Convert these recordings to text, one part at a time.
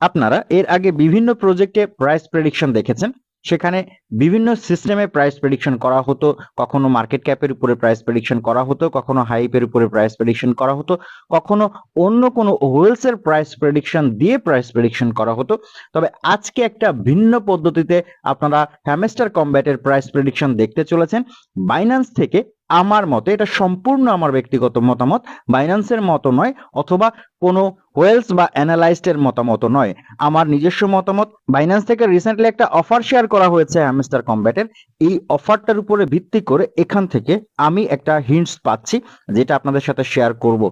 আপনারা এর আগে বিভিন্ন প্রজেক্টে প্রাইস প্রেডিকশন দেখেছেন? সেখানে বিভিন্ন সিস্টেমে প্রাইস প্রেডিকশন করা হতো, কখনো মার্কেট ক্যাপের উপরে প্রাইস প্রেডিকশন করা হতো, কখনো হাইপের উপরে প্রাইস প্রেডিকশন করা হতো, কখনো অন্য কোনো হোয়েলসের প্রাইস প্রেডিকশন দিয়ে প্রাইস প্রেডিকশন করা হতো। তবে আজকে একটা ভিন্ন পদ্ধতিতে আপনারা হ্যামেস্টার কম্ব্যাটের প্রাইস প্রেডিকশন দেখতে চলেছেন। বাইন্যান্স থেকে আমার মতে, এটা সম্পূর্ণ আমার ব্যক্তিগত মতামত বাইন্যান্সের মতো নয়, অথবা কোনো ওয়েলস বা অ্যানালাইস্টের মতামত নয়। আমার নিজস্ব মতামত, বাইন্যান্স থেকে রিসেন্টলি একটা অফার শেয়ার করা হয়েছে হ্যামস্টার কম্ব্যাটের। এই অফারটার উপরে ভিত্তি করে এখান থেকে আমি একটা হিন্টস পাচ্ছি, যেটা আপনাদের সাথে শেয়ার করব।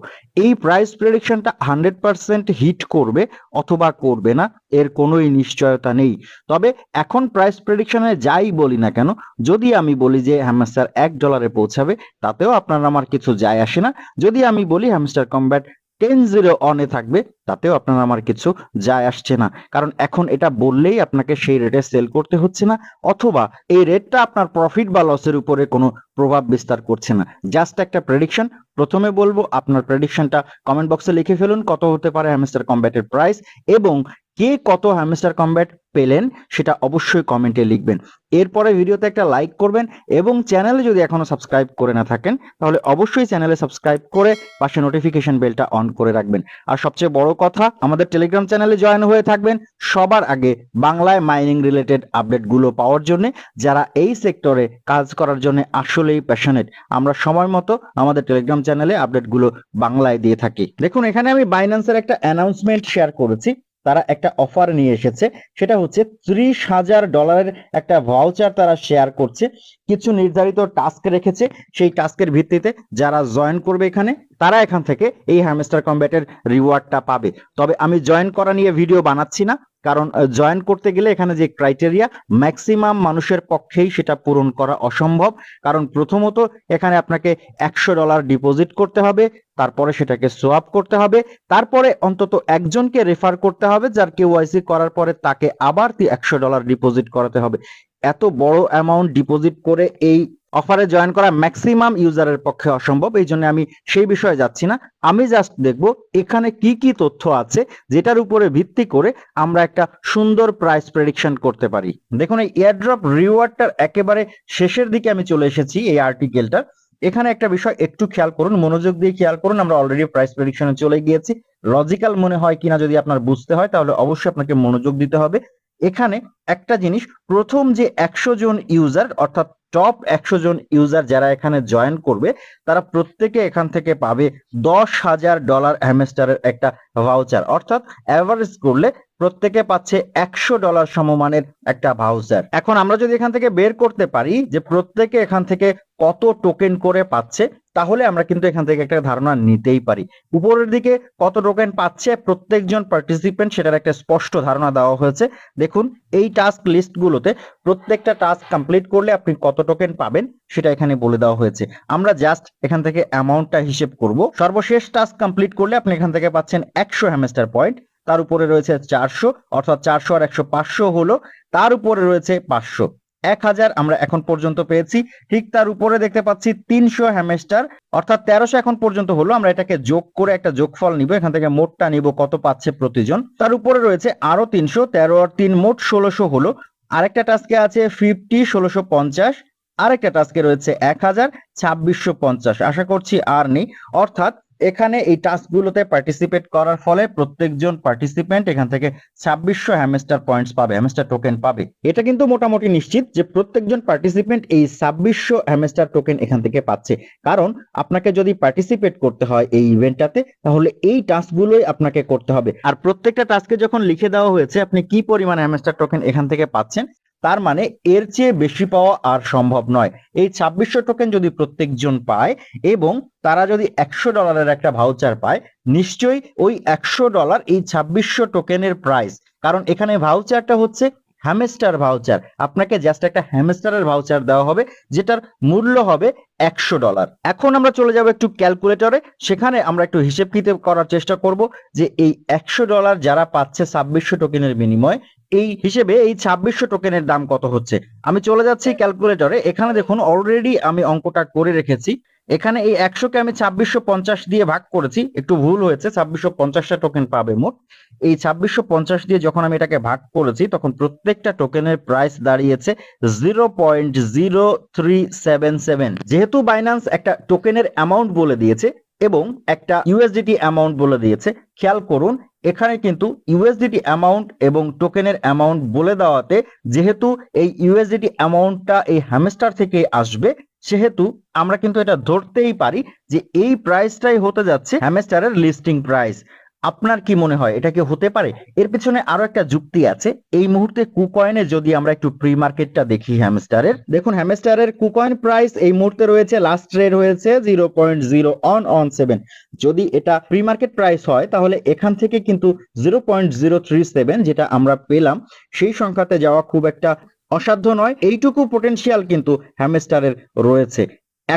এই প্রাইস প্রেডিকশনটা হান্ড্রেড পার্সেন্ট হিট করবে অথবা করবে না, এর কোনোই নিশ্চয়তা নেই। তবে এখন প্রাইস প্রেডিকশনে যাই বলি না কেন, যদি আমি বলি যে হ্যামস্টার এক ডলারে পৌঁছাবে, তাতেও আপনার আমার কিছু যায় আসে না। যদি আমি বলি হ্যামস্টার কম্ব্যাট টেন জিরো অনে থাকবে, তাতেও আপনার আমার কিছু যায় আসছে না। কারণ এখন এটা বললেই আপনাকে সেই রেটে সেল করতে হচ্ছে না, অথবা এই রেটটা আপনার প্রফিট বা লসের উপরে কোনো প্রভাব বিস্তার করছে না। জাস্ট একটা প্রেডিকশন প্রথমে বলব, আপনার প্রেডিকশনটা কমেন্ট বক্সে লিখে ফেলুন, কত হতে পারে হ্যামস্টার কম্ব্যাটের প্রাইস এবং কে কত হ্যামস্টার কম্ব্যাট পেলেন সেটা অবশ্যই কমেন্টে লিখবেন। এরপরে ভিডিওতে একটা লাইক করবেন এবং চ্যানেলে যদি এখনও সাবস্ক্রাইব করে না থাকেন, তাহলে অবশ্যই চ্যানেলে সাবস্ক্রাইব করে পাশে নোটিফিকেশন বেলটা অন করে রাখবেন। আর সবচেয়ে বড় কথা, আমাদের টেলিগ্রাম চ্যানেলে জয়েন হয়ে থাকবেন সবার আগে বাংলায় মাইনিং রিলেটেড আপডেটগুলো পাওয়ার জন্য, যারা এই সেক্টরে কাজ করার জন্য আসলেই প্যাশনেট আমরা সময় মতো আমাদের টেলিগ্রাম চ্যানেলে আপডেটগুলো বাংলায় দিয়ে থাকি। দেখুন, এখানে আমি বাইন্যান্সের একটা অ্যানাউন্সমেন্ট শেয়ার করেছি। তারা একটা অফার নিয়ে এসেছে। সেটা হচ্ছে ত্রিশ হাজার ডলারের একটা ভাউচার তারা শেয়ার করছে। কিছু নির্ধারিত টাস্ক রেখেছে। সেই টাস্কের ভিত্তিতে যারা জয়েন করবে এখানে, তারা এখান থেকে এই হ্যামস্টার কম্ব্যাটের রিওয়ার্ডটা পাবে। তবে আমি জয়েন করা নিয়ে ভিডিও বানাচ্ছি না। কারণ জয়েন করতে গেলে এখানে যে ক্রাইটেরিয়া ম্যাক্সিমাম মানুষের পক্ষেই সেটা পূরণ করা অসম্ভব। কারণ প্রথমত এখানে আপনাকে একশো ডলার ডিপোজিট করতে হবে, তারপরে সেটাকে সোয়াপ করতে হবে, তারপরে অন্তত একজনকে রেফার করতে হবে, যার কেওয়াইসি করার পরে তাকে আবার একশো ডলার ডিপোজিট করাতে হবে। এত বড় অ্যামাউন্ট ডিপোজিট করে এই অফারে জয়েন করা ম্যাক্সিমাম ইউজারের পক্ষে অসম্ভব, এই জন্য আমি সেই বিষয়ে যাচ্ছি না। আমি জাস্ট দেখব এখানে কি কি তথ্য আছে যেটার উপরে ভিত্তি করে আমরা একটা সুন্দর প্রাইস প্রেডিকশন করতে পারি। দেখুন, এই এয়ারড্রপ রিওয়ার্ডটার একেবারে শেষের দিকে আমি চলে এসেছি এই আর্টিকেলটা এখানে একটা বিষয় একটু খেয়াল করুন, মনোযোগ দিয়ে খেয়াল করুন, আমরা অলরেডি প্রাইস প্রেডিকশনে চলে গিয়েছি। লজিক্যাল মনে হয় কিনা যদি আপনার বুঝতে হয়, তাহলে অবশ্যই আপনাকে মনোযোগ দিতে হবে। এখানে একটা জিনিস, প্রথম যে একশো জন ইউজার অর্থাৎ টপ একশো জন ইউজার যারা এখানে জয়েন করবে, তারা প্রত্যেকে এখান থেকে পাবে দশ হাজার ডলার হ্যামেস্টারের একটা ভাউচার অর্থাৎ অ্যাভারেজ করলে প্রত্যেকে পাচ্ছে একশো ডলার সমমানের একটা ভাউচার এখন আমরা যদি এখান থেকে বের করতে পারি যে প্রত্যেকে এখান থেকে কত টোকেন করে পাচ্ছে, তাহলে আমরা কিন্তু এখান থেকে একটা ধারণা নিতেই পারি। উপরের দিকে কত টোকেন পাচ্ছে, প্রত্যেকজন পার্টিসিপেন্ট সেটার একটা স্পষ্ট ধারণা দেওয়া হয়েছে। দেখুন, এই টাস্ক লিস্টগুলোতে প্রত্যেকটা টাস্ক কমপ্লিট করলে আপনি কত টোকেন পাবেন সেটা এখানে বলে দেওয়া হয়েছে। আমরা জাস্ট এখান থেকে অ্যামাউন্টটা হিসেব করব। সর্বশেষ টাস্ক কমপ্লিট করলে আপনি এখান থেকে পাচ্ছেন একশো হ্যামেস্টার পয়েন্ট তার উপরে রয়েছে চারশো, অর্থাৎ চারশো আর একশো পাঁচশো হলো তার উপরে রয়েছে পাঁচশো। এক হাজার আমরা এখন পর্যন্ত পেয়েছি, ঠিক তার উপরে দেখতে পাচ্ছি তিনশো হ্যামেস্টার, অর্থাৎ তেরোশো এখন পর্যন্ত হলো, আমরা এটাকে যোগ করে একটা যোগফল নিব, এখান থেকে মোটটা নিব কত পাচ্ছে প্রতিজন। তার উপরে রয়েছে আরও তিনশো, তেরো আর তিন মোট ষোলোশো হলো, আরেকটা টাস্কে আছে ফিফটি, ষোলোশো পঞ্চাশ, আরেকটা টাস্কে রয়েছে এক হাজার, ছাব্বিশশো পঞ্চাশ, আশা করছি আর নেই, অর্থাৎ এখানে এই টাস্কগুলোতে পার্টিসিপেট করার ফলে প্রত্যেকজন পার্টিসিপেন্ট এখান থেকে ছাব্বিশশো হ্যামেস্টার পয়েন্টস পাবে হ্যামেস্টার টোকেন পাবে। এটা কিন্তু মোটামুটি নিশ্চিত যে প্রত্যেকজন পার্টিসিপেন্ট এই ছাব্বিশশো হ্যামেস্টার টোকেন এখান থেকে পাচ্ছে। কারণ আপনাকে যদি পার্টিসিপেট করতে হয় এই ইভেন্টটাতে তাহলে এই টাস্কগুলোই আপনাকে করতে হবে। আর প্রত্যেকটা টাস্কে যখন লিখে দেওয়া হয়েছে, আপনি কি পরিমাণ হ্যামেস্টার টোকেন এখান থেকে পাচ্ছেন তার মানে এর চেয়ে বেশি পাওয়া আর সম্ভব নয়। এই ছাব্বিশশো টোকেন যদি প্রত্যেকজন পায় এবং তারা যদি একশো ডলারের একটা ভাউচার পায়, নিশ্চয়ই ওই একশো ডলার এই ছাব্বিশশো টোকেনের প্রাইস কারণ এখানে ভাউচারটা হচ্ছে হ্যামেস্টার ভাউচার আপনাকে জাস্ট একটা হ্যামেস্টারের ভাউচার দেওয়া হবে, যেটার মূল্য হবে একশো ডলার এখন আমরা চলে যাব একটু ক্যালকুলেটরে সেখানে আমরা একটু হিসেব করার চেষ্টা করব যে এই একশো ডলার যারা পাচ্ছে ছাব্বিশশো টোকেনের বিনিময় এই হিসেবে এই ছাব্বিশশো টোকেনের দাম কত হচ্ছে? আমি চলে যাচ্ছি ক্যালকুলেটরে এখানে দেখুন অলরেডি আমি অঙ্কটা করে রেখেছি। এখানে এই একশোকে আমি ছাব্বিশশো পঞ্চাশ দিয়ে ভাগ করেছি। একটু ভুল হয়েছে, ছাব্বিশশো পঞ্চাশটা টোকেন পাবে মোট। এই ছাব্বিশশো পঞ্চাশ দিয়ে যখন আমি এটাকে ভাগ করেছি, তখন প্রত্যেকটা টোকেনের প্রাইস দাঁড়িয়েছে zero point zero three seven seven যেহেতু বাইন্যান্স একটা টোকেনের অ্যামাউন্ট বলে দিয়েছে এবং একটা ইউএসডিটি অ্যামাউন্ট বলে দিয়েছে। খেয়াল করুন, এখানে কিন্তু ইউএসডিটি অ্যামাউন্ট এবং টোকেনের অ্যামাউন্ট বলে দেওয়াতে যেহেতু এই ইউএসডিটি অ্যামাউন্টটা এই হ্যামস্টার থেকে আসবে, সেহেতু আমরা কিন্তু এটা ধরতেই পারি যে এই প্রাইসটাই হতে যাচ্ছে হ্যামেস্টারের লিস্টিং প্রাইস আপনার কি মনে হয়? এটা কি হতে পারে? এর পিছনে আরও একটা যুক্তি আছে। এই মুহূর্তে কুকয়েনে যদি আমরা একটু প্রি মার্কেটটা দেখি হ্যামস্টারের দেখুন হ্যামস্টারের কুকয়েন প্রাইস এই মুহূর্তে রয়েছে লাস্ট ট্রেড হয়েছে zero point zero one one seven যদি এটা প্রি মার্কেট প্রাইস হয়, তাহলে এখান থেকে কিন্তু zero point zero three seven যেটা আমরা পেলাম, সেই সংখ্যাতে যাওয়া খুব একটা অসাধ্য নয়। এইটুকু পোটেনশিয়াল কিন্তু হ্যামস্টারের রয়েছে।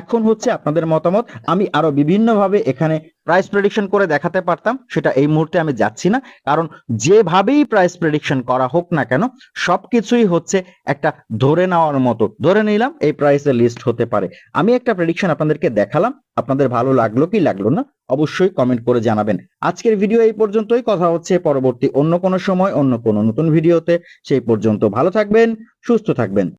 এখন হচ্ছে আপনাদের মতামত। আমি আরও বিভিন্নভাবে এখানে প্রাইস প্রেডিকশন করে দেখাতে পারতাম, সেটা এই মুহূর্তে আমি যাচ্ছি না। কারণ যেভাবেই প্রাইস প্রেডিকশন করা হোক না কেন, সবকিছুই হচ্ছে একটা ধরে নেওয়ার মতো। ধরে নিলাম এই প্রাইসের লিস্ট হতে পারে। আমি একটা প্রেডিকশন আপনাদেরকে দেখালাম, আপনাদের ভালো লাগল কি লাগল না, অবশ্যই কমেন্ট করে জানাবেন। আজকের ভিডিও এই পর্যন্তই। কথা হচ্ছে পরবর্তী অন্য কোনো সময়, অন্য কোনো নতুন ভিডিওতে সেই পর্যন্ত ভালো থাকবেন, সুস্থ থাকবেন।